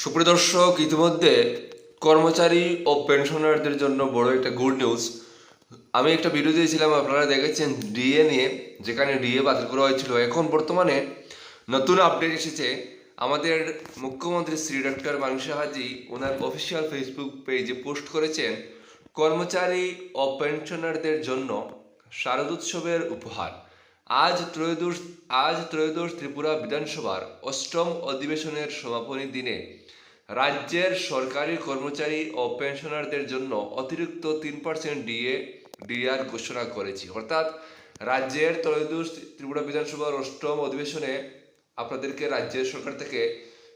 সুপ্রদর্শক ইতিমধ্যে কর্মচারী ও পেনশনারদের জন্য বড় একটা গুড নিউজ। আমি একটা ভিডিও দিয়েছিলাম, আপনারা দেখেছেন ডিএ নিয়ে, যেখানে ডিএ বাতিল করা হয়েছিল। এখন বর্তমানে নতুন আপডেট এসেছে। আমাদের মুখ্যমন্ত্রী শ্রী ডক্টর মানসা হাজি ওনার অফিসিয়াল ফেসবুক পেজে পোস্ট করেছেন, কর্মচারী ও পেনশনারদের জন্য শারদোৎসবের উপহার। আজ ত্রয়োদশ আজ ত্রয়োদশ ত্রিপুরা বিধানসভার অষ্টম অধিবেশনের সমাপনী দিনে রাজ্যের সরকারি কর্মচারী ও পেনশনারদের জন্য অতিরিক্ত তিন পার্সেন্ট ডিএ, ডিআর ঘোষণা করেছি। অর্থাৎ রাজ্যের ত্রয়োদশ ত্রিপুরা বিধানসভার অষ্টম অধিবেশনে আপনাদেরকে রাজ্যের সরকার থেকে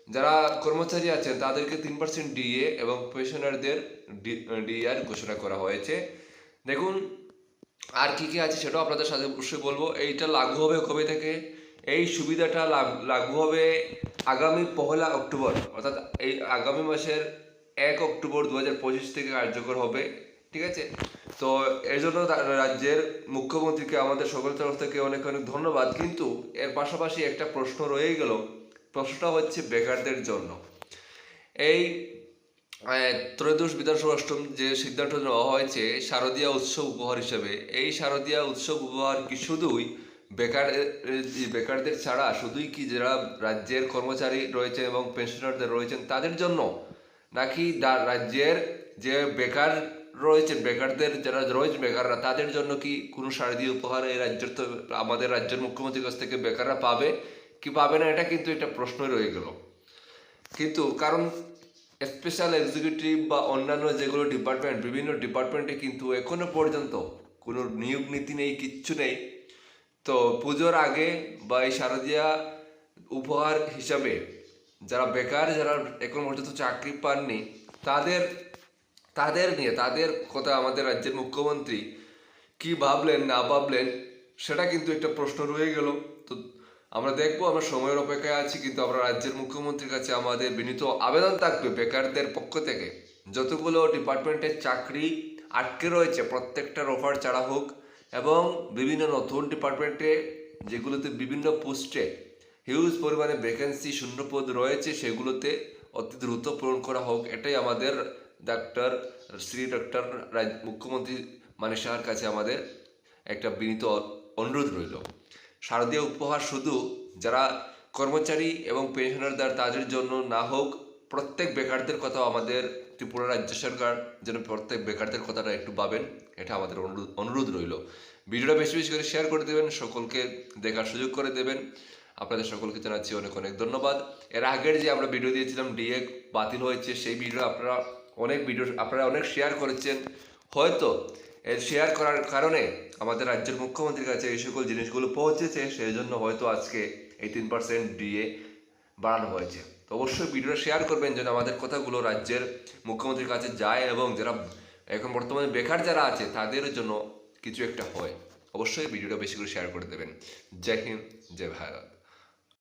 যারা কর্মচারী আছেন তাদেরকে তিন পার্সেন্ট ডিএ এবং পেনশনারদের ডিআর ঘোষণা করা হয়েছে। দেখুন আর কি কি আছে সেটাও আপনাদের সাথে অবশ্যই বলব। এইটা লাগু হবে কবে থেকে? এই সুবিধাটা লাগ- হবে আগামী পহেলা অক্টোবর, অর্থাৎ এই আগামী মাসের এক অক্টোবর দু হাজার পঁচিশ থেকে কার্যকর হবে, ঠিক আছে? তো এর জন্য রাজ্যের মুখ্যমন্ত্রীকে, আমাদের সকলের তরফ থেকে অনেক অনেক ধন্যবাদ। কিন্তু এর পাশাপাশি একটা প্রশ্ন রয়ে গেল, প্রশ্নটা হচ্ছে বেকারদের জন্য। এই ত্রয়োদশ বিধানসভা অষ্টম যে সিদ্ধান্ত নেওয়া হয়েছে, শারদীয়া উৎসব উপহার হিসেবে, এই শারদীয়া উৎসব উপহার কি শুধুই বেকার বেকারদের ছাড়া? শুধুই কি যারা রাজ্যের কর্মচারী রয়েছেন এবং পেনশনারদের রয়েছেন, তাদের জন্য? নাকি রাজ্যের যে বেকার রয়েছেন, বেকারদের যারা রয়েছে বেকাররা, তাদের জন্য কি কোনো শারদীয় উপহার এই রাজ্যের তো, আমাদের রাজ্যের মুখ্যমন্ত্রীর কাছ থেকে বেকাররা পাবে? কি পাবে না? এটা কিন্তু একটা প্রশ্নই রয়ে গেল। কিন্তু কারণ স্পেশাল এক্সিকিউটিভ বা অন্যান্য যেগুলো ডিপার্টমেন্ট বিভিন্ন ডিপার্টমেন্টে কিন্তু এখনও পর্যন্ত কোনো নিয়োগ নীতি নেই, কিচ্ছু নেই। তো পুজোর আগে বা এই শারদীয়া উপহার হিসাবে যারা বেকার, যারা এখন পর্যন্ত চাকরি পাননি, তাদের তাদের নিয়ে, তাদের কথা আমাদের রাজ্যের মুখ্যমন্ত্রী কি ভাবলেন, না ভাবলেন, সেটা কিন্তু একটা প্রশ্ন রয়ে গেল। তো আমরা দেখব, আমরা সময়ের অপেক্ষায় আছি, কিন্তু আমরা রাজ্যের মুখ্যমন্ত্রীর কাছে আমাদের বিনীত আবেদন থাকবে বেকারদের পক্ষ থেকে। যতগুলো ডিপার্টমেন্টের চাকরি আটকে রয়েছে, প্রত্যেকটার অফার ছাড়া হোক, এবং বিভিন্ন নতুন ডিপার্টমেন্টে যেগুলোতে বিভিন্ন পোস্টে হিউজ পরিমাণে ভ্যাকেন্সি শূন্যপদ রয়েছে, সেগুলোতে অতি দ্রুত পূরণ করা হোক, এটাই আমাদের ডাক্তার শ্রী ডক্টর মুখ্যমন্ত্রী মানে শাহর কাছে আমাদের একটা বিনীত অনুরোধ রইল। শারদীয় উপহার শুধু যারা কর্মচারী এবং পেনশনারদার তাদের জন্য না হোক, প্রত্যেক বেকারদের কথাও আমাদের ত্রিপুরা রাজ্য সরকার যেন প্রত্যেক বেকারদের কথাটা একটু ভাবেন, এটা আমাদের অনুরোধ অনুরোধ রইল। ভিডিওটা বেশি বেশি করে শেয়ার করে দেবেন, সকলকে দেখার সুযোগ করে দেবেন। আপনাদের সকলকে জানাচ্ছি অনেক অনেক ধন্যবাদ। এর আগের যে আমরা ভিডিও দিয়েছিলাম, ডিএ বাতিল হয়েছে, সেই ভিডিও আপনারা অনেক ভিডিও আপনারা অনেক শেয়ার করেছেন। হয়তো এর শেয়ার করার কারণে আমাদের রাজ্যের মুখ্যমন্ত্রীর কাছে এই সকল জিনিসগুলো পৌঁছেছে সেই জন্য হয়তো আজকে এই তিন পার্সেন্ট ডিএ বাড়ানো হয়েছে। তো অবশ্যই ভিডিওটা শেয়ার করবেন যেন আমাদের কথাগুলো রাজ্যের মুখ্যমন্ত্রীর কাছে যায় এবং যারা এখন বর্তমানে বেকার যারা আছে, তাদের জন্য কিছু একটা হয়। অবশ্যই ভিডিওটা বেশি করে শেয়ার করে দেবেন। জয় হিন্দ, জয় ভারত।